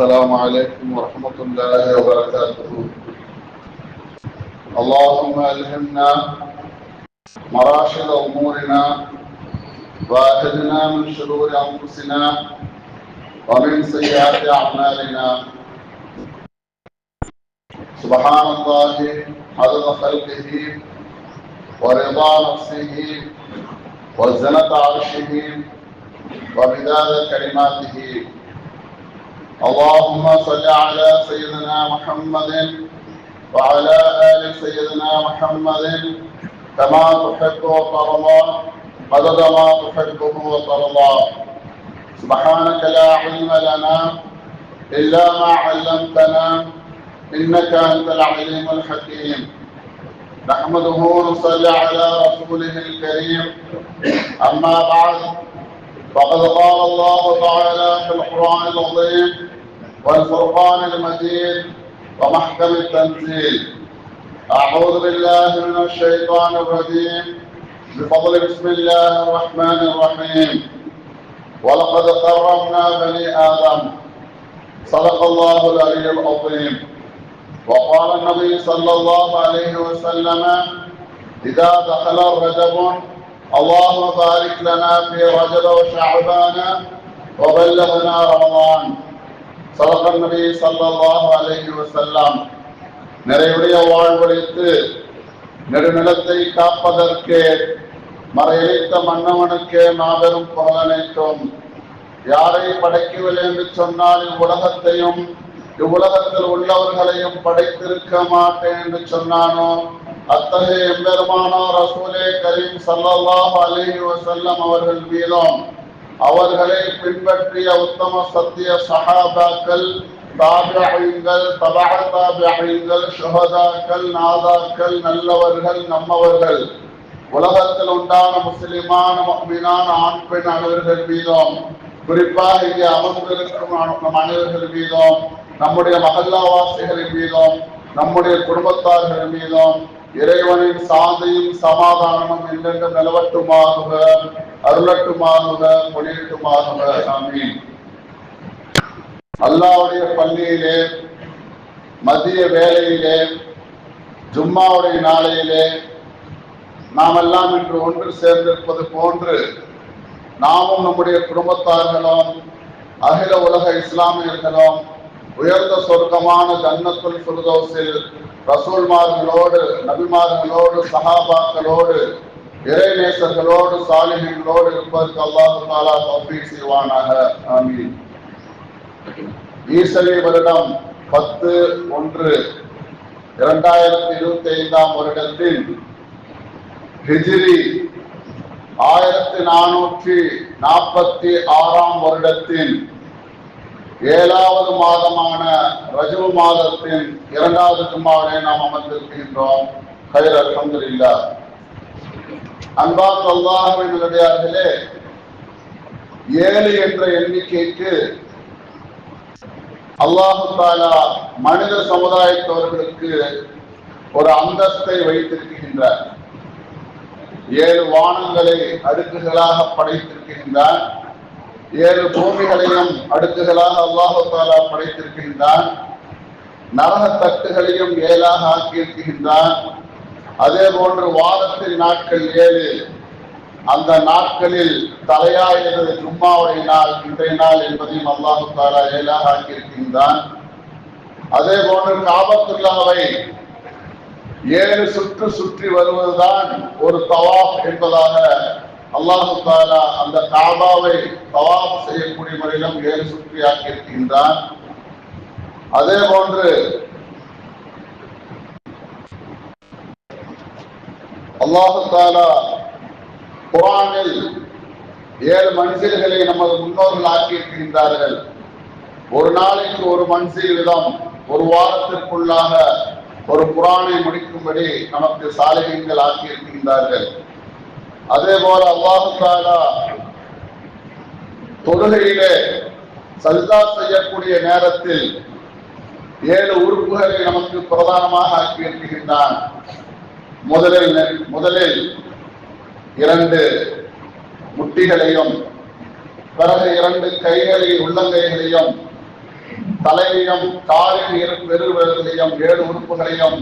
السلام عليكم ورحمة الله وبركاته. اللهم ألهمنا مراشد أمورنا وأهدنا من شرور أنفسنا ومن سيئات أعمالنا. سبحان الله عدد خلقه ورضا نفسه وزنة عرشه ومداد كلماته. اللهم صل على سيدنا محمد وعلى آل سيدنا محمد كما تحب وترضى عدد ما تحبه وترضى. سبحانك لا علم لنا إلا ما علمتنا إنك أنت العليم الحكيم. نحمده ونصلي على رسوله الكريم. أما بعد فقد قال الله تعالى في القرآن العظيم والفرقان المجيد ومحكم التنزيل أعوذ بالله من الشيطان الرجيم. بفضل بسم الله الرحمن الرحيم. ولقد كرمنا بني آدم. صدق الله العلي العظيم. وقال النبي صلى الله عليه وسلم إذا دخل الرجب اللهم بارك لنا في رجب وشعبان وبلغنا رمضان. சலகன் நபி சல்லாஹ் அலஹி வசல்லாம் நிறைவுடைய வாழ்வழித்து நெடுநிலத்தை காப்பதற்கே மறையளித்த மன்னவனுக்கே மாபெரும் புகழனைத்தோம் யாரை படைக்கவில்லை என்று சொன்னால் இவ்வுலகத்தையும் இவ்வுலகத்தில் உள்ளவர்களையும் படைத்திருக்க மாட்டேன் என்று சொன்னானோ? அத்தகைய எம்பெருமானோ ரசூலே கரீம் சல்லாஹ் அலஹி வசல்லம் அவர்கள் மீதும் அவர்களை பின்பற்றிய உத்தம சத்திய சஹாபாக்கள் தாபியங்கள் தபா தாபியங்கள் சுஹதாக்கள் நாதாக்கள் நல்லவர்கள் நம்மவர்கள். உலகத்தில் உண்டான முஸ்லிமான மீனான ஆண் பெண் அனைவர்கள் மீதும் குறிப்பாக இங்கே அமர்ந்திருக்கும் நம் அனைவர்கள் மீதும் நம்முடைய மகல்லாவாசிகளின் மீதும் நம்முடைய குடும்பத்தார்கள் மீதும் இறைவனின் சாந்தியும் சமாதானமும் என்றென்றும் நிலவட்டுமாக அருளட்டுமாறுக பொழியட்டுமாறுக ஆமீன். அல்லாவுடைய பள்ளியிலே மதிய வேலையிலே ஜும்மாவுடைய நாளையிலே நாம் எல்லாம் இன்று ஒன்று சேர்ந்திருப்பது போன்று நாமும் நம்முடைய குடும்பத்தார்களும் அகில உலக இஸ்லாமியர்களும் உயர்ந்த சொர்க்கமான ஜன்னத்துல் சுருதோசில் ரசூல்மார்களோடு நபிமார்களோடு சஹாபாக்களோடு இறைநேசர்களோடு சாலிகளோடு இருப்பதற்கு அல்லாஹு தாலா தௌஃபீக் செய்வானாக. ஆமீன். ஈசலி வருடம் பத்து ஒன்று இரண்டாயிரத்தி இருபத்தி ஐந்தாம் வருடத்தில் ஹிஜிரி ஆயிரத்தி நானூற்றி நாற்பத்தி ஆறாம் வருடத்தின் ஏழாவது மாதமான ரஜு மாதத்தின் இரண்டாவது ஜும்மாவிலே நாம் அமர்ந்திருக்கின்றோம். கயிர் அல்ஹம்துலில்லா அன்பாத் அல்லாஹின் நிலையார்களே ஏழு என்ற எண்ணிக்கைக்கு அல்லாஹு தாலா மனித சமுதாயத்தவர்களுக்கு ஒரு அந்தஸ்தை வைத்திருக்கின்றார். ஏழு வானங்களை அடுக்குகளாக படைத்திருக்கின்றார் ஏழு பூமிகளையும் அடுக்குகளாக அல்லாஹு தாலா படைத்திருக்கின்றான். நரக தட்டுகளையும் ஏழாக ஆக்கியிருக்கின்றான். அதே போன்று வாரத்தின் நாட்கள் ஏழு. அந்த நாட்களில் தலையாயது ஜும்மாவுடைய நாள் இன்றைய நாள் என்பதையும் அல்லாஹு தாலா ஏழாக ஆக்கியிருக்கின்றான். அதே போன்று காபத்துல்லாவை ஏழு சுற்று சுற்றி வருவதுதான் ஒரு தவாப் என்பதாக அல்லாஹு தாலா அந்த காபாவை தவாப் செய்யக்கூடிய முறையிலும் ஏழு சுற்றி ஆக்கியிருக்கின்றான். அதே போன்று அல்லாஹாலா குரானில் ஏழு மனுஷர்களை நமது முன்னோர்கள் ஆக்கியிருக்கின்றார்கள். ஒரு நாளைக்கு ஒரு மனுஷரிடம் ஒரு வாரத்திற்குள்ளாக ஒரு குரானை முடிக்கும்படி நமக்கு சாலைகள் ஆக்கியிருக்கின்றார்கள். அதே போல அல்லாஹாலா தொழுகையிலே சல்தா செய்யக்கூடிய நேரத்தில் ஏழு உறுப்புகளை நமக்கு பிரதானமாக ஆக்கியிருக்கின்றான். முதலில் முதலில் இரண்டு முட்டிகளையும் பிறகு இரண்டு கைகளையும் உள்ளங்கைகளையும் தலையையும் காலில் இரு பெருவர்களையும் ஏழு உறுப்புகளையும்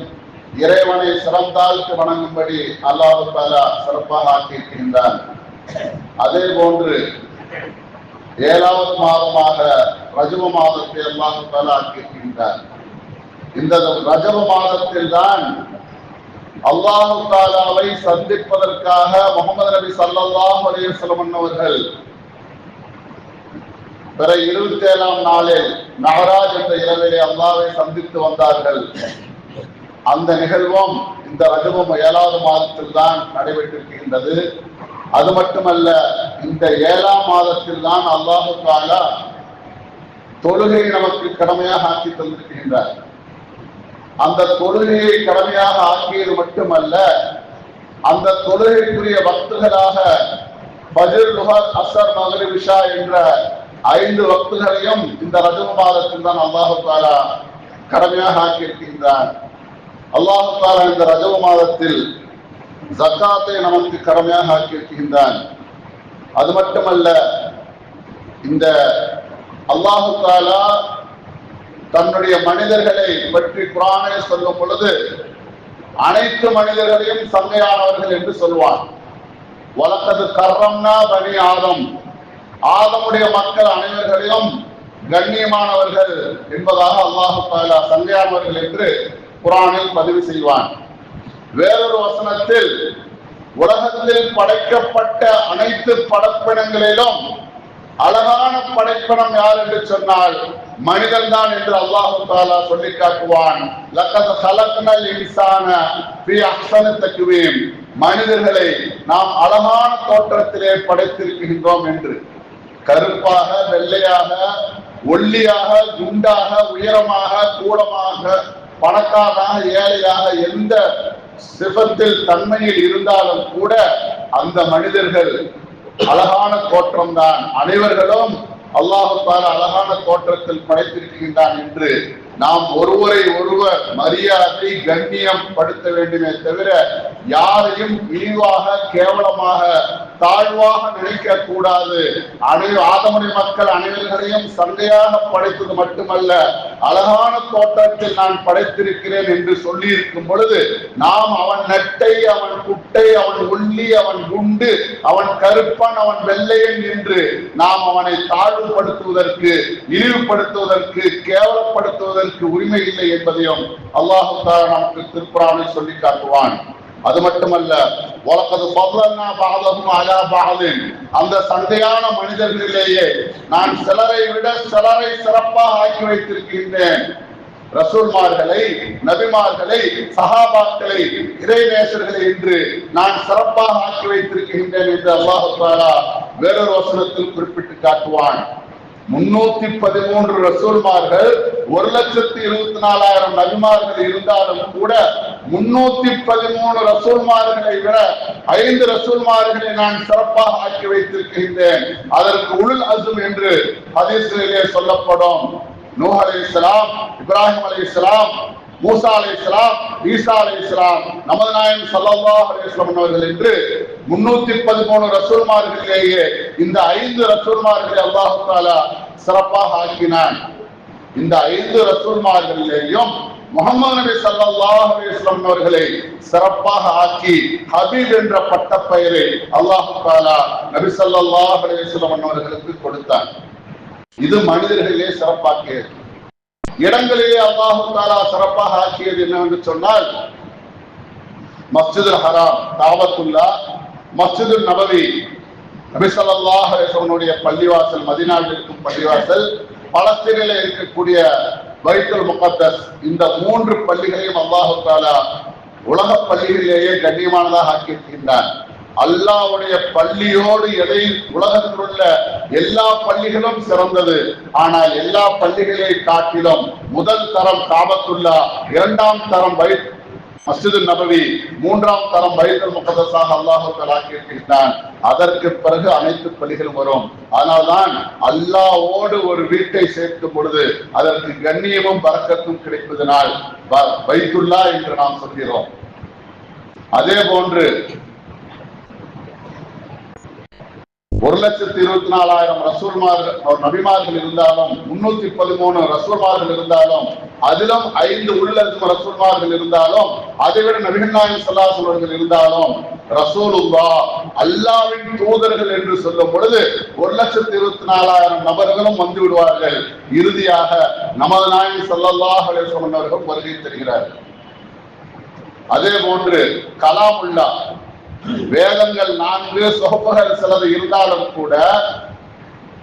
இறைவனை சிறந்தாழ்த்து வணங்கும்படி அல்லாஹு தாலா சிறப்பாக ஆக்கியிருக்கின்றான். அதே போன்று ஏழாவது மாதமாக ரஜப மாதத்தை அல்லாஹு தாலா ஆக்கியிருக்கின்றார் இந்த ரஜப மாதத்தில் தான் அல்லாஹு தாலாவை சந்திப்பதற்காக முகமது நபி சல்லாஹ் அலைஹி அவர்கள் பிற இருபத்தி ஏழாம் நாளில் நகராஜ் என்ற இரவிலே அல்லாவை சந்தித்து வந்தார்கள். அந்த நிகழ்வும் இந்த ரஜபம் ஏழாவது மாதத்தில் தான் நடைபெற்றிருக்கின்றது. அது மட்டுமல்ல இந்த ஏழாம் மாதத்தில் தான் அல்லாஹு தாலா தொழுகை நமக்கு கடமையாக ஆக்கி தந்திருக்கின்றார். அந்த தொழுகையை கடமையாக ஆக்கியது மட்டுமல்ல அந்த தொழுகைக்குரிய பக்தர்களாக பஜிர் லுஹர் அசர் மகரி விஷா என்ற ஐந்து வக்துகளையும் இந்த ரஜம மாதத்தில் தான் அல்லாஹு தாலா கடமையாக ஆக்கியிருக்கின்றான். அல்லாஹு தாலா இந்த ரஜவ மாதத்தில் ஜக்காத்தை நமக்கு கடமையாக ஆக்கியிருக்கின்றான். அது மட்டுமல்ல இந்த அல்லாஹு தாலா தன்னுடைய மனிதர்களை பற்றி குரானை சொல்லும் பொழுது அனைத்து மனிதர்களையும் சம்மையானவர்கள் என்று சொல்வார். வழக்கது கர்றம்னா பனி ஆதம். ஆதமுடைய மக்கள் அனைவர்களையும் கண்ணியமானவர்கள் என்பதாக அல்லாஹு தாலா சங்கையானவர்கள் என்று குரானில் பதிவு செய்வான். வேறொரு வசனத்தில் உலகத்தில் படைக்கப்பட்ட அனைத்து படப்பினங்களிலும் அழகான படைப்பினம் யார் என்று சொன்னால் மனிதன் தான் என்று அல்லாஹு தாலா சொல்லி காட்டுவான். லக்கத கலக்கனல் இன்சான பி அஹ்சன தக்குவீம் மனிதர்களை நாம் அழகான தோற்றத்திலே படைத்திருக்கின்றோம் என்று. கருப்பாக வெள்ளையாக ஒல்லியாக குண்டாக உயரமாக கூடமாக பணக்காரனாக ஏழையாக எந்த சிபத்தில் தன்மையில் இருந்தாலும் கூட அந்த மனிதர்கள் அழகான தோற்றம்தான். அனைவர்களும் அல்லாஹு அழகான தோற்றத்தில் படைத்திருக்கின்றான் என்று நாம் ஒருவரை ஒருவர் மரியாதை கண்ணியம் படுத்த வேண்டுமே தவிர யாரையும் இழிவாக கேவலமாக தாழ்வாக நினைக்க கூடாது அனை ஆதமுடைய மக்கள் அனைவர்களையும் சந்தையாக படைத்தது மட்டுமல்ல அழகான தோட்டத்தில் நான் படைத்திருக்கிறேன் என்று சொல்லி இருக்கும் பொழுது நாம் அவன் நெட்டை அவன் குட்டை அவன் உள்ளி அவன் குண்டு அவன் கருப்பன் அவன் வெள்ளையன் என்று நாம் அவனை தாழ்வுபடுத்துவதற்கு இழிவுபடுத்துவதற்கு கேவலப்படுத்துவதற்கு உரிமை இல்லை என்பதையும் அல்லாஹு தாலா நமக்கு திருக்குறானில் சொல்லி காட்டுவான். அது மட்டுமல்ல உலகது பல்லன்னா பாதகும் அலா பாதின் அந்த சந்தையான மனிதர்களிலேயே நான் சிலரை விட சிலரை சிறப்பாக ஆக்கி வைத்திருக்கின்றேன். ரசூல்மார்களை நபிமார்களை சஹாபாக்களை இறைநேசர்களை என்று நான் சிறப்பாக ஆக்கி வைத்திருக்கின்றேன் என்று அல்லாஹு தாலா வேறொரு வசனத்தில் குறிப்பிட்டு காட்டுவான். முன்னூத்தி பதிமூன்று ரசூல்மார்கள் ஒரு லட்சத்தி இருபத்தி நாலாயிரம் நபிமார்கள் இருந்தாலும் கூட முன்னூத்தி பதிமூணு ரசூல்மார்களை விட ஐந்து ரசூல்மார்களை நான் சிறப்பாக ஆக்கி வைத்திருக்கின்றேன். அதற்கு உள் அசும் என்று ஹதீஸ்களிலே சொல்லப்படும். நூஹ் அலி இஸ்லாம் இப்ராஹிம் அலை இஸ்லாம் மூசா அலை இஸ்லாம் ஈசா அலை இஸ்லாம் நமது நாயன் சல்லா அலைஹி அவர்கள் என்று முன்னூத்தி பதிமூணு ரசூல்மார்களிலேயே இந்த ஐந்து ரசூல்மார்களை அல்லாஹ் தாலா சிறப்பாக ஆக்கினான். இந்த ஐந்து ரசூல்மார்களிலேயும் முகமது நபி சல்லாஹ் அலைஹி அவர்களை சிறப்பாக ஆக்கி ஹபீப் என்ற பட்டப்பெயரை அல்லாஹு தாலா நபி சல்லாஹ் அலைஹி அவர்களுக்கு கொடுத்தான். இது மனிதர்களிலே சிறப்பாக்கியது. இடங்களிலே அல்லாஹு தாலா சிறப்பாக ஆக்கியது என்னவென்று சொன்னால் மஸ்ஜிதுல் ஹராம் தாவத்துல்லா மஸ்ஜிதுல் நபவி. நபி பள்ளிவாசல் மதினாவில் இருக்கும் பள்ளிவாசல் பலஸ்தீனில் இருக்கக்கூடிய வைத்தல் முகத்தஸ் இந்த மூன்று பள்ளிகளையும் அல்லாஹு தாலா உலக பள்ளிகளிலேயே கண்ணியமானதாக ஆக்கியிருக்கின்றான். அல்லாவுடைய பள்ளியோடு எதை உலகத்தில் உள்ள எல்லா பள்ளிகளும் சிறந்தது. ஆனால் எல்லா பள்ளிகளை காட்டிலும் முதல் தரம் காபத்துள்ளா இரண்டாம் தரம் பை மஸ்ஜிது நபவி மூன்றாம் தரம் பைத்தல் முகதஸாக அல்லாஹு ஆக்கியிருக்கின்றான் அதற்கு பிறகு அனைத்து பள்ளிகளும் வரும். அதனால்தான் அல்லாவோடு ஒரு வீட்டை சேர்க்கும் பொழுது அதற்கு கண்ணியமும் பறக்கத்தும் கிடைப்பதனால் ப- பைத்துல்லா என்று நாம் சொல்கிறோம். அதே போன்று ஒரு லட்சத்தி இருபத்தி நாலாயிரம் ரசூல்மார்கள் நபிமார்கள் இருந்தாலும் முன்னூத்தி பதிமூணு ரசூல்மார்கள் இருந்தாலும் அதிலும் ஐந்து உள்ளதும் ரசூல்மார்கள் இருந்தாலும் அதை விட நபிகள் நாயகம் சல்லாசல்வர்கள் இருந்தாலும் ரசூலுல்லா அல்லாவின் தூதர்கள் என்று சொல்லும் பொழுது ஒரு லட்சத்தி இருபத்தி நாலாயிரம் நபர்களும் வந்து விடுவார்கள். இறுதியாக நமது நாயகம் சல்லல்லாஹ் சொன்னவர்கள் அவர்கள் வருகை தருகிறார்கள் அதே போன்று கலாமுல்லா வேதங்கள் நான்கு சொகப்புகள் சிலது இருந்தாலும் கூட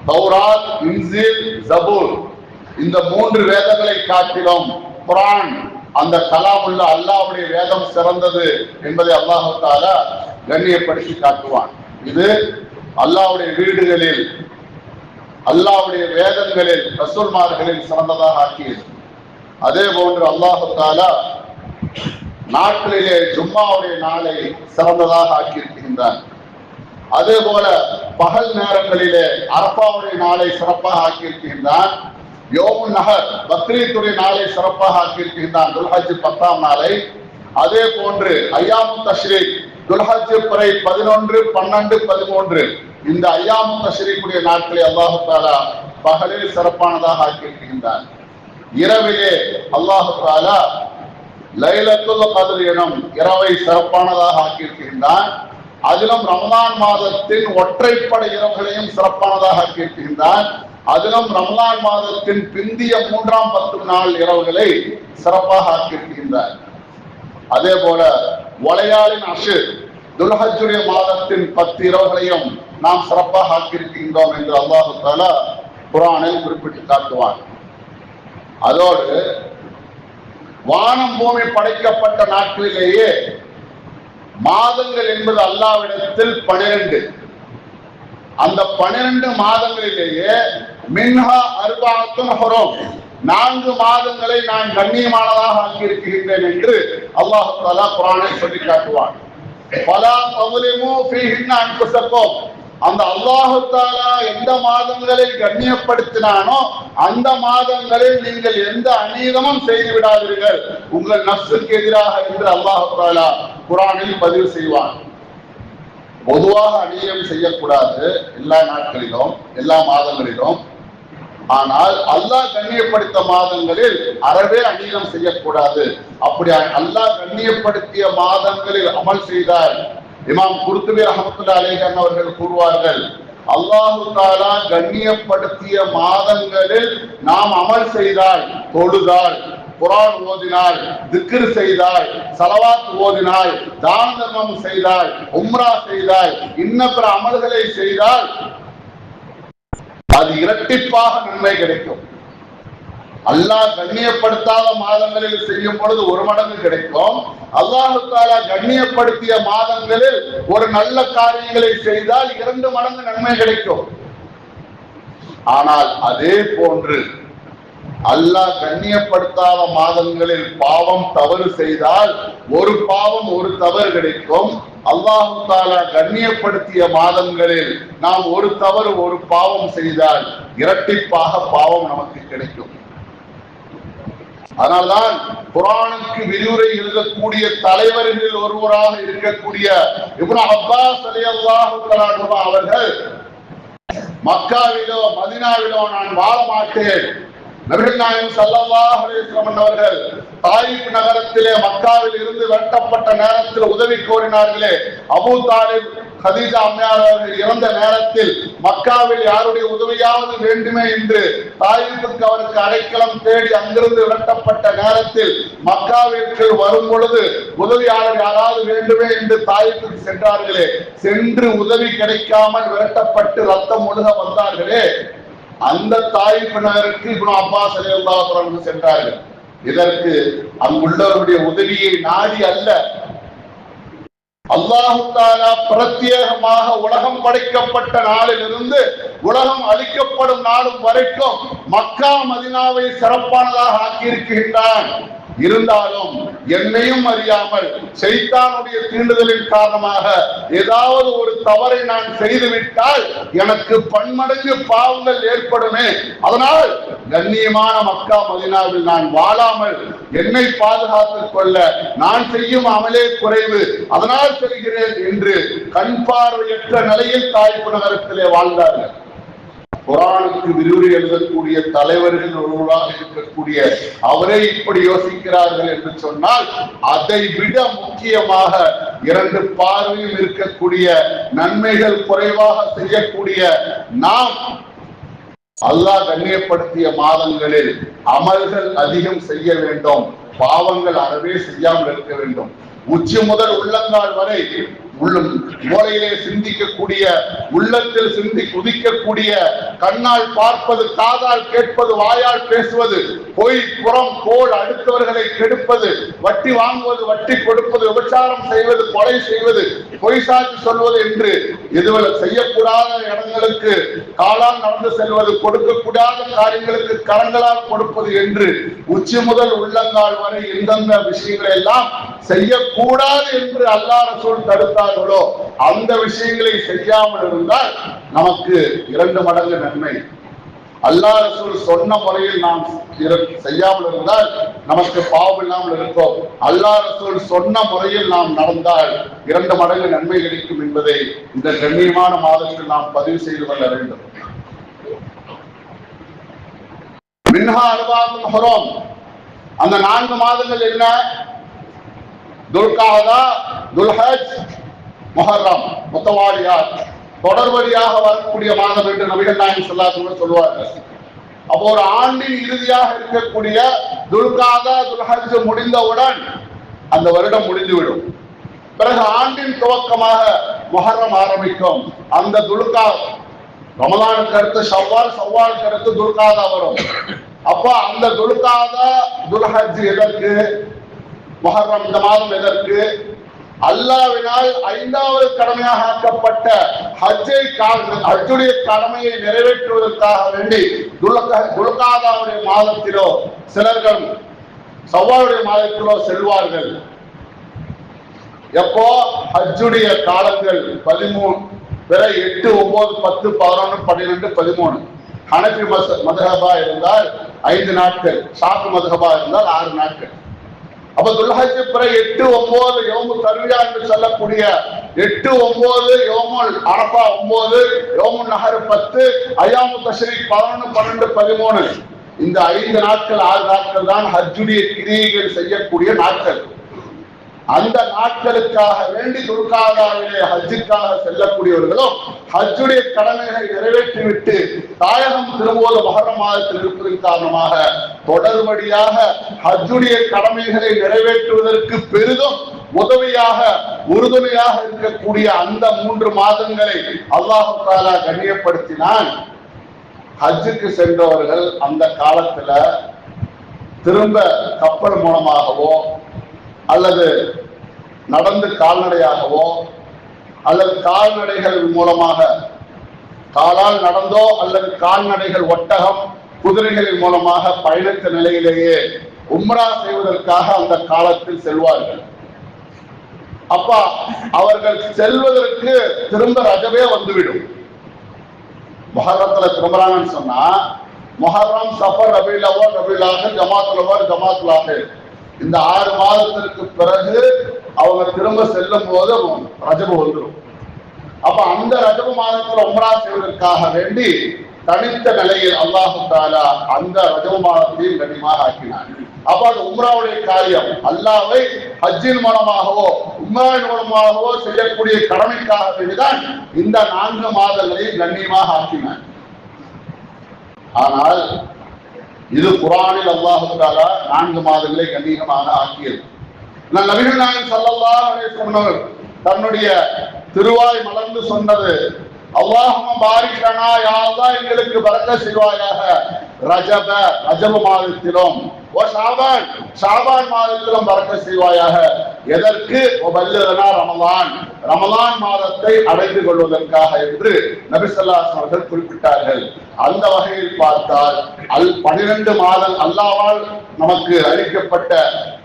தௌராத் இன்சில் ஜபூர் இந்த மூன்று வேதங்களை காட்டிலும் குரான் அந்த கலாமுள்ள அல்லாவுடைய வேதம் சிறந்தது என்பதை அல்லாஹால கண்ணியப்படுத்தி காட்டுவான். இது அல்லாவுடைய வீடுகளில் அல்லாவுடைய வேதங்களில் ரசூல்மார்களில் சிறந்ததாக ஆக்கியது. அதே போன்று அல்லாஹத்தால நாட்களிலே ஜும்மாவுடைய நாளை சிறந்ததாக ஆக்கியிருக்கின்றார். அதே போல பகல் நேரங்களிலே அரப்பாவுடைய நாளை சிறப்பாக ஆக்கியிருக்கின்றான் யோமு நகர் பக்ரீத்துடைய நாளை சிறப்பாக ஆக்கியிருக்கின்றான் துல்ஹஜ் பத்தாம் நாளை. அதே போன்று ஐயாமு தஷ்ரீக் துல்ஹஜ் பிறை பதினொன்று பன்னெண்டு பதிமூன்று. இந்த ஐயாமு தஷ்ரீக்குடைய நாட்களை அல்லாஹு தாலா பகலில் சிறப்பானதாக ஆக்கியிருக்கின்றான் இரவிலே அல்லாஹு தாலா லைலத்துல் கதிர் எனும் இரவை சிறப்பானதாக ஆக்கியிருக்கின்றான். அதிலும் ரமலான் மாதத்தின் ஒற்றைப்படை இரவுகளையும் சிறப்பானதாக ஆக்கியிருக்கின்றான். அதிலும் ரமலான் மாதத்தின் பிந்திய மூன்றாம் பத்து நாள் இரவுகளை சிறப்பாக ஆக்கியிருக்கின்றார் அதே போல ஒலையாளின் அஷு துல்ஹஜுடைய மாதத்தின் பத்து இரவுகளையும் நாம் சிறப்பாக ஆக்கியிருக்கின்றோம் என்று அல்லாஹு தாலா குரானில் குறிப்பிட்டு காட்டுவான். அதோடு வானம் பூமி படைக்கப்பட்ட நாட்களிலேயே மாதங்கள் என்பது அல்லாவிடத்தில் பனிரெண்டு. அந்த பனிரெண்டு மாதங்களிலேயே மின்ஹா அருபாத்தும் ஹொரோம். நான்கு மாதங்களை நான் கண்ணியமானதாக ஆக்கியிருக்கின்றேன் என்று அல்லாஹு குரானை சொல்லி காட்டுவான் பலா பகுலிமோ அன்பு சப்போம் அந்த அல்லாஹத்தாலா எந்த மாதங்களில் கண்ணியப்படுத்தினானோ அந்த மாதங்களில் நீங்கள் எந்த அநீதமும் செய்து விடாதீர்கள். உங்கள் நப்சுக்கு எதிராக என்று அல்லாஹத்தாலா குரானில் பதிவு செய்வான். பொதுவாக அநீதம் செய்யக்கூடாது எல்லா நாட்களிலும் எல்லா மாதங்களிலும். ஆனால் அல்லாஹ் கண்ணியப்படுத்த மாதங்களில் அறவே அநீதம் செய்யக்கூடாது. அப்படி அல்லாஹ் கண்ணியப்படுத்திய மாதங்களில் அமல் செய்தால் இமாம் குருத்துபி ரஹமத்துல்லா அலேகன் அவர்கள் கூறுவார்கள் அல்லாஹு தாலா கண்ணியப்படுத்திய மாதங்களில் நாம் அமல் செய்தால் தொழுதால் குரான் ஓதினாள் திக்ர் செய்தால் சலவாத் ஓதினால் தான தர்மம் செய்தால் உம்ரா செய்தால் இன்ன பிற அமல்களை செய்தால் அது இரட்டிப்பாக நன்மை கிடைக்கும். அல்லாஹ் கண்ணியப்படுத்தாத மாதங்களில் செய்யும் பொழுது ஒரு மடங்கு கிடைக்கும். அல்லாஹு தாலா கண்ணியப்படுத்திய மாதங்களில் ஒரு நல்ல காரியங்களை செய்தால் இரண்டு மடங்கு நன்மை கிடைக்கும். ஆனால் அதே போன்று அல்லாஹ் கண்ணியப்படுத்தாத மாதங்களில் பாவம் தவறு செய்தால் ஒரு பாவம் ஒரு தவறு கிடைக்கும். அல்லாஹு தாலா கண்ணியப்படுத்திய மாதங்களில் நாம் ஒரு தவறு ஒரு பாவம் செய்தால் இரட்டிப்பாக பாவம் நமக்கு கிடைக்கும். அதனால்தான் குரானுக்கு விரிவுரை எழுதக்கூடிய தலைவர்களில் ஒருவராக இருக்கக்கூடிய இப்னு அப்பாஸ் அலி அல்லாஹு அவர்கள் மக்காவிலோ மதினாவிலோ நான் வாழ மாட்டேன். நபிகள் நாயகம் சல்லாஹ் அவர்கள் தாயிப் நகரத்திலே மக்காவில் இருந்து வெட்டப்பட்ட நேரத்தில் உதவி கோரினார்களே. அபூ தாலிப் ஹதீஜா அம்மையார் அவர்கள் இறந்த நேரத்தில் மக்காவில் யாருடைய உதவியாவது வேண்டுமே என்று தாயிப்புக்கு அவருக்கு அடைக்கலம் தேடி அங்கிருந்து விரட்டப்பட்ட நேரத்தில் மக்காவிற்கு வரும் பொழுது உதவியாளர் யாராவது வேண்டுமே என்று தாயிப்புக்கு சென்றார்களே. சென்று உதவி கிடைக்காமல் விரட்டப்பட்டு ரத்தம் ஒழுக வந்தார்களே. அந்த தாய்ப்பினருக்கு இப்னு அப்பாஸ் அலியல்லாஹு சென்றார்கள். இதற்கு அங்குள்ளவருடைய உதவியை நாடி அல்ல. அல்லாஹுத்தாலா பிரத்யேகமாக உலகம் படைக்கப்பட்ட நாளிலிருந்து உலகம் அழிக்கப்படும் நாளும் வரைக்கும் மக்கா மதினாவை சிறப்பானதாக ஆக்கியிருக்கின்றான். இருந்தாலும் என்னையும் அறியாமல் செய்தானுடைய தீண்டுதலின் காரணமாக ஏதாவது ஒரு தவறை நான் செய்துவிட்டால் எனக்கு பன்மடங்கு பாவங்கள் ஏற்படுமே. அதனால் கண்ணியமான மக்கா மதினாவில் நான் வாழாமல் என்னை பாதுகாத்துக் கொள்ள நான் செய்யும் அமலே குறைவு. அதனால் செல்கிறேன் என்று கண் பார்வையற்ற நிலையில் தாய்ப்பு நகரத்திலே வாழ்ந்தார்கள். குரானுக்கு விரிவுரை எழுதக்கூடிய தலைவர்கள் ஒருவராக இருக்கக்கூடிய அவரே இப்படி யோசிக்கிறார்கள் என்று சொன்னால் அதை விட முக்கியமாக இரண்டு பார்வையில் இருக்கக்கூடிய நன்மைகள் குறைவாக செய்யக்கூடிய நாம் அல்லாஹ் கண்ணியப்படுத்திய மாதங்களில் அமல்கள் அதிகம் செய்ய வேண்டும் பாவங்கள் அறவே செய்யாமல் இருக்க வேண்டும். உச்சி முதல் உள்ளங்கால் வரை உள்ளம் மூளையிலே சிந்திக்கக்கூடிய உள்ளத்தில் சிந்தி குதிக்கக்கூடிய கண்ணால் பார்ப்பது காதால் கேட்பது வாயால் பேசுவது பொய் புறம் கோல் அடுத்தவர்களை கெடுப்பது வட்டி வாங்குவது வட்டி கொடுப்பது விபச்சாரம் செய்வது கொலை செய்வது பொய் சாட்சி சொல்வது என்று இதுவரை செய்யக்கூடாத இடங்களுக்கு காலால் நடந்து செல்வது கொடுக்கக்கூடாத காரியங்களுக்கு கரங்களால் கொடுப்பது என்று உச்சி முதல் உள்ளங்கால் வரை எந்தெந்த விஷயங்களை எல்லாம் செய்யக்கூடாது என்று அல்லா ரசூல் தடுத்தார்களோ அந்த விஷயங்களை செய்யாமல் இருந்தால் நமக்கு இரண்டு மடங்கு நன்மை. அல்லா ரசூல் சொன்ன முறையில் நாம் செய்யாமல் இருந்தால் நமக்கு பாவம் இல்லாமல் இருக்கும். அல்லா ரசூல் சொன்ன முறையில் நாம் நடந்தால் இரண்டு மடங்கு நன்மை கிடைக்கும் என்பதை இந்த கண்ணியமான மாதத்தில் நாம் பதிவு செய்து கொள்ள வேண்டும். மின்ஹா அனுபவம் அந்த நான்கு மாதங்கள் என்ன? துல்காதா துல்ஹஜ் முஹர்ரம் முத்தவாலியாத் தொடர்வழியாக வரக்கூடிய மாதம் என்று நபிகள் நாயகம் சொல்லாதவர்கள் சொல்வார்கள். அப்போ ஒரு ஆண்டின் இறுதியாக இருக்கக்கூடிய துல்காதா துல்ஹஜ் முடிந்தவுடன் அந்த வருடம் முடிந்துவிடும். பிறகு ஆண்டின் துவக்கமாக முஹர்ரம் ஆரம்பிக்கும். அந்த துல்கா ரமலானுக்கு அடுத்து சவ்வால் ஷவ்வாலுக்கு அடுத்து துல்காதா வரும். அப்ப அந்த துல்காதா துல்ஹஜ் எதற்கு? முஹர்ரம் இந்த மாதம் எதற்கு? அல்லாவினால் ஐந்தாவது கடமையாக ஆக்கப்பட்ட ஹஜ்ஜை ஹஜ்ஜுடைய கடமையை நிறைவேற்றுவதற்காக வேண்டி துலகாதாவுடைய மாதத்திலோ சிலர்கள் சவ்வாவுடைய மாதத்திலோ செல்வார்கள். எப்போ? ஹஜ்ஜுடைய காலங்கள் பதிமூணு பிற எட்டு ஒன்பது பத்து பதினொன்று பன்னிரெண்டு பதிமூணு. ஹனபி மத மதுஹபா இருந்தால் ஐந்து நாட்கள் சாப்பு மதகபா இருந்தால் ஆறு நாட்கள். அப்ப துல்ஹாஜி பிற எட்டு ஒன்பது யோமு தருவியா என்று சொல்லக்கூடிய எட்டு ஒன்பது யோமுல் அரபா ஒன்பது யோமுல் நகர் பத்து ஐயாமு தஷ்ரீக் பதினொன்று பன்னெண்டு பதிமூணு. இந்த ஐந்து நாட்கள் ஆறு நாட்கள் தான் ஹஜ்ஜுடைய கிரியைகள் செய்யக்கூடிய நாட்கள். அந்த நாட்களுக்காக வேண்டி துர்காதாவிலே ஹஜ்ஜுக்காக செல்லக்கூடியவர்களும் ஹஜ்ஜுடைய கடமைகளை நிறைவேற்றிவிட்டு தாயகம் திரும்போது மகர மாதத்தில் இருப்பதன் காரணமாக தொடர்படியாக ஹஜ்ஜுடைய கடமைகளை நிறைவேற்றுவதற்கு பெரிதும் உதவியாக உறுதுணையாக இருக்கக்கூடிய அந்த மூன்று மாதங்களை அல்லாஹு தாலா கண்ணியப்படுத்தினான். ஹஜ்ஜுக்கு சென்றவர்கள் அந்த காலத்துல திரும்ப கப்பல் மூலமாகவோ அல்லது நடந்து கால்நடையாகவோ அல்லது கால்நடைகள் மூலமாக காலால் நடந்தோ அல்லது கால்நடைகள் ஒட்டகம் குதிரைகளின் மூலமாக பயணித்த நிலையிலேயே உம்ரா செய்வதற்காக அந்த காலத்தில் செல்வார்கள். அப்பா அவர்கள் செல்வதற்கு திரும்ப ரஜவே வந்துவிடும். மொஹரத்துல திரும்பறாங்கன்னு சொன்னா மொஹர்ரம் சஃபர் ரபீல் அவ்வல் ரபீல் ஆஹிர் ஜமாத்துல் அவ்வல் ஜமாத்துல் இந்த ஆறு மாதத்திற்கு பிறகு அவங்க திரும்ப செல்லும் போது ரஜபு வந்துடும் அப்ப அந்த ரஜபு மாதத்துல உம்ரா செய்வதற்காக வேண்டி தனித்த நிலையில் அல்லாஹு தாலா அந்த ரஜபு மாதத்தையும் கனிமாக ஆக்கினார் அப்ப அது உம்ராவுடைய காரியம். அல்லாவை ஹஜ்ஜின் மூலமாகவோ உம்ராவின் மூலமாகவோ செய்யக்கூடிய கடமைக்காக வேண்டிதான் இந்த நான்கு மாதங்களையும் கண்ணியமாக ஆக்கினார் ஆனால் இது குரானில் அல்லாஹு நான்கு மாதங்களை கண்ணியமாக ஆக்கியது. நான் நபிகள் நாயகம் சல்லல்லா சொன்னவர் தன்னுடைய திருவாய் மலர்ந்து சொன்னது அல்லாஹும் பாரிக் லனா எங்களுக்கு பரக்க செய்வாயாக ரஜப ரஜப மாதத்திலும் ஓ ஷாபான் ஷாபான் மாதத்திலும் பறக்க செய்வாயாக. எதற்கு? வல்லதனா ரமலான். ரமலான் மாதத்தை அடைந்து கொள்வதற்காக என்று நபிசல்லாஸ் அவர்கள் குறிப்பிட்டார்கள். அந்த வகையில் பார்த்தால் அல் பனிரெண்டு மாதம் அல்லாவால் நமக்கு அளிக்கப்பட்ட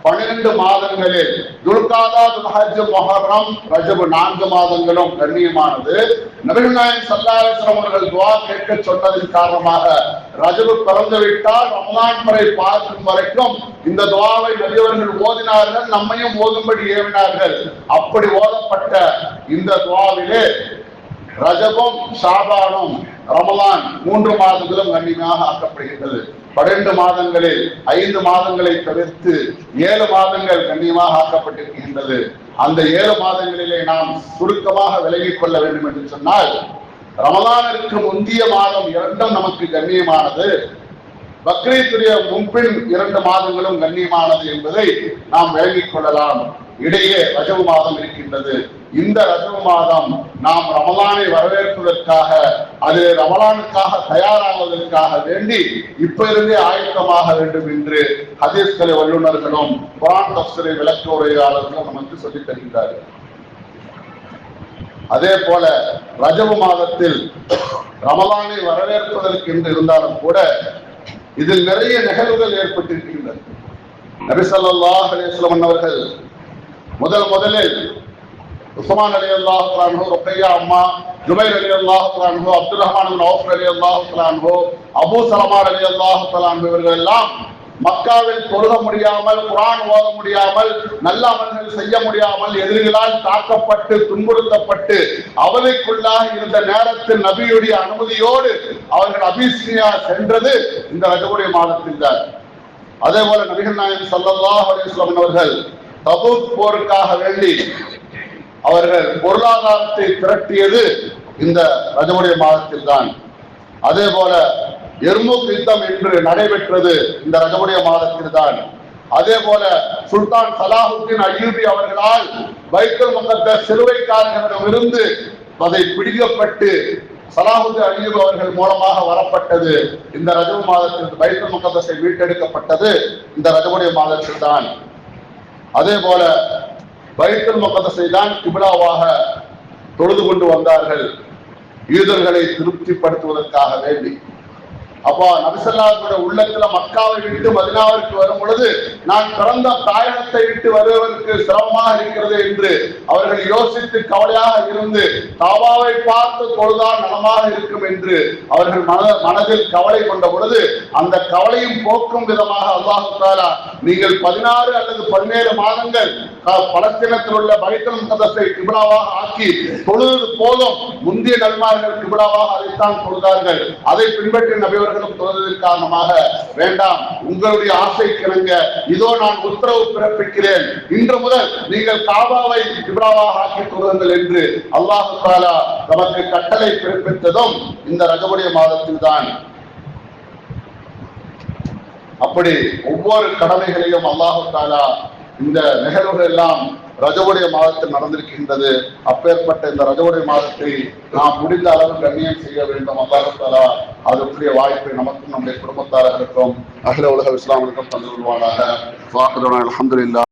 பன்னிரண்டு மாதங்களில் துல்காதா துல்ஹஜ் மொஹர்ரம் ரஜபு நான்கு மாதங்களும் கண்ணியமானது. நபிகள் நாயன் சல்லாஸ்லம் அவர்கள் துவா கேட்க சொன்னதன் காரணமாக ரஜபு பிறந்து விட்டால் ரமலான் வரை பார்க்கும் வரைக்கும் இந்த துவாவை நபியவர்கள் ஓதினார்கள் நம்மையும் ஓதும்படி ஏவினார்கள். அப்படி ஓதப்பட்ட இந்த துவாவிலே ரஜபம் ஷாபானும் ரமலான் மூன்று மாதங்களும் கண்ணியமாக ஆக்கப்படுகின்றது. பன்னெண்டு மாதங்களில் ஐந்து மாதங்களை தவிர்த்து ஏழு மாதங்கள் கண்ணியமாக ஆக்கப்பட்டிருக்கின்றது. அந்த ஏழு மாதங்களிலே நாம் சுருக்கமாக விலகிக் கொள்ள வேண்டும் என்று சொன்னால் ரமலானிற்கு முந்திய மாதம் இரண்டும் நமக்கு கண்ணியமானது. பக்ரீத்துடைய முன்பின் இரண்டு மாதங்களும் கண்ணியமானது என்பதை நாம் விளங்கிக் கொள்ளலாம். இடையே ரஜவு மாதம் இருக்கின்றது. இந்த ரஜவ மாதம் நாம் ரமலானை வரவேற்பதற்காக அது ரமலானுக்காக தயாராவதற்காக வேண்டி இப்ப இருந்தே ஆயத்தமாக வேண்டும் என்று ஹதீஸ்கலை வல்லுநர்களும் குரான் தப்சரை விளக்க உரையாளர்களும் நமக்கு சொல்லித் தருகிறார்கள் அதே போல ரஜவு மாதத்தில் ரமலானை வரவேற்பதற்கு என்று இருந்தாலும் கூட இதில் நிறைய நிகழ்வுகள் ஏற்பட்டிருக்கின்றன. நபிசல்லாஹ் ஸல்லல்லாஹு அவர்கள் முதல் முதலில் உஸ்மான் அலி அல்லாஹ் அன்ஹு அம்மா ஜுபைர் அலி அல்லாஹ் அன்ஹு அப்துல் ரஹ்மான் அவுஃப் அலி அல்லாஹ் அன்ஹு அபு சலமா அலி அல்லாஹ் அன்ஹு இவர்கள் எல்லாம் மக்காவில் தொழுக முடியாமல் குரான் ஓத முடியாமல் நல்ல அமல்கள் செய்ய முடியாமல் எதிரிகளால் தாக்கப்பட்டு துன்புறுத்தப்பட்டு அவதைக்குள்ளாக இருந்த நேரத்தில் நபியுடைய அனுமதியோடு அவர்கள் அபிசீனியா சென்றது இந்த ரஜகுடைய மாதத்தில் தான். அதே போல நபிகள் நாயகம் சல்லாஹ் அலிஸ்லாம் அவர்கள் தபூத் போருக்காக வேண்டி அவர்கள் பொருளாதாரத்தை திரட்டியது இந்த ரஜமுடைய மாதத்தில் தான் அதே போல எர்முக் யுத்தம் என்று நடைபெற்றது இந்த ரஜமுடைய மாதத்தில் தான் அதே போல சுல்தான் சலாஹுத்தின் அயூபி அவர்களால் பைத்துல் முகத்தஸ் சிலுவைக்காரர்களிடமிருந்து அதை பிடிக்கப்பட்டு சலாஹுதீன் அய்யூப் அவர்கள் மூலமாக வரப்பட்டது. இந்த ரஜபு மாதத்தில் பைத்துல் முகத்தசை மீட்டெடுக்கப்பட்டது இந்த ரஜமுடைய மாதத்தில் தான் அதே போல பைத்தல் முகத்தஸை தான் கிபிலாவாக தொழுது கொண்டு வந்தார்கள். யூதர்களை திருப்திப்படுத்துவதற்காக வேண்டி. அப்பா நபிசல்லாத்துடைய உள்ளத்துல மக்காவை விட்டு மதினாவிற்கு வரும் பொழுது நான் பிறந்த தாயகத்தை விட்டு வருவதற்கு சிரமமாக இருக்கிறது என்று அவர்கள் யோசித்து கவலையாக இருந்து தாவாவை பார்த்து தொழுதால் நலமாக இருக்கும் என்று அவர்கள் மன மனதில் கவலை கொண்ட பொழுது அந்த கவலையும் போக்கும் விதமாக அல்லாஹு நீங்கள் பதினாறு அல்லது பதினேழு மாதங்கள் பலத்தினத்தில் பலஸ்தீனத்தில் உள்ள பைத்தல் முகதத்தை கிபிலாவாக ஆக்கி தொழுது போதும் முந்தைய நபிமார்கள் கிபிலாவாக அதைத்தான் தொழுதார்கள். அதை பின்பற்றி நபியவர்களும் தொழுததன் காரணமாக வேண்டாம். உங்களுடைய ஆசை கிணங்க. இதோ நான் உத்தரவு பிறப்பிக்கிறேன். இன்று முதல் நீங்கள் காபாவை இப்ராவாக ஆக்கிக் கொள்ளுங்கள் என்று அல்லாஹு தாலா நமக்கு கட்டளை பிறப்பித்ததும் இந்த ரகமுடைய மாதத்தில் தான் அப்படி ஒவ்வொரு கடமைகளையும் அல்லாஹு தாலா இந்த நிகழ்வுகள் எல்லாம் ரஜவுடைய மாதத்தில் நடந்திருக்கின்றது. அப்பேற்பட்ட இந்த ரஜவுடைய மாதத்தை நாம் முடிந்த அளவு கண்ணியம் செய்ய வேண்டும். அல்லாஹு அதற்குரிய வாய்ப்பை நமக்கும் நம்முடைய குடும்பத்தாரர்களுக்கும் அகில உலக இஸ்லாமிற்கும் தந்து கொள்வானாக. அலமதுல்லா